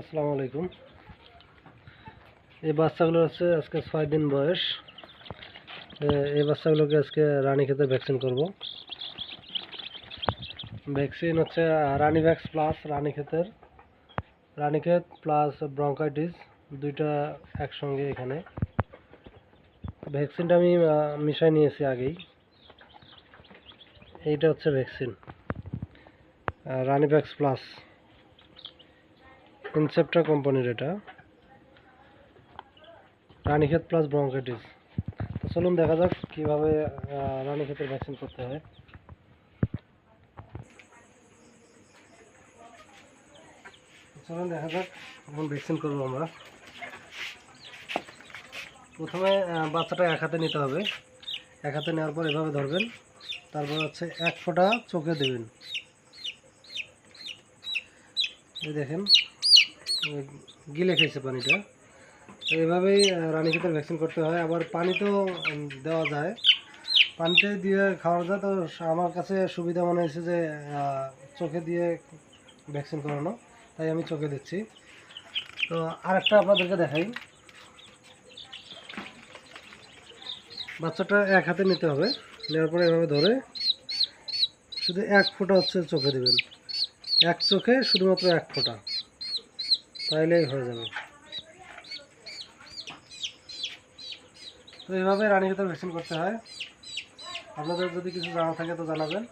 আসসালামু আলাইকুম। এই বাচ্চাগুলো হচ্ছে আজকে ছয় দিন বয়স। এই বাচ্চাগুলোকে আজকে রানী খেতে ভ্যাকসিন করব। ভ্যাকসিন হচ্ছে রানী ভ্যাক্স প্লাস রানী ক্ষেতের। রানীক্ষেত প্লাস ব্রঙ্কাইটিস দুইটা একসঙ্গে এখানে। ভ্যাকসিনটা আমি মিশাই নিয়েছি আগেই। এইটা হচ্ছে ভ্যাকসিন রানী ভ্যাক্স প্লাস ইনসেপ্টা কোম্পানির এটা। রানীক্ষেত প্লাস ব্রঙ্কাইটিস তো চলুন দেখা যাক কীভাবে রানীক্ষেতের ভ্যাকসিন করতে হয়। চলুন দেখা যাক এখন ভ্যাকসিন করব আমরা। প্রথমে বাচ্চাটা এক হাতে নিতে হবে। এক হাতে নেওয়ার পর এভাবে ধরবেন। তারপর হচ্ছে এক ফোঁটা চোখে দেবেন। দেখেন। গিলে খেয়েছে পানিটা। তো এইভাবেই রানীক্ষেতের ভ্যাকসিন করতে হয়। আবার পানিতেও উম, দেওয়া যায়। পানিতে দিয়ে খাওয়া যায়। তো আমার কাছে সুবিধা মনে হয়েছে যে চোখে দিয়ে ভ্যাকসিন করানো। তাই আমি চোখে দিচ্ছি। তো আরেকটা আপনাদেরকে দেখাই। বাচ্চাটা এক হাতে নিতে হবে। নেওয়ার পরে এভাবে ধরে শুধু এক ফোঁটা হচ্ছে চোখে দেবেন। এক চোখে শুধুমাত্র এক ফোঁটা। তাইলেই হয়ে যাবে। তো এইভাবে রানী ক্ষেতের ভ্যাকসিন করতে হয়। আপনাদের যদি কিছু জানা থাকে তো জানাবেন।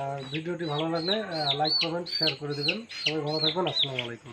আর ভিডিওটি ভালো লাগলে লাইক কমেন্ট শেয়ার করে দেবেন। সবাই ভালো থাকবেন। আসসালামু আলাইকুম।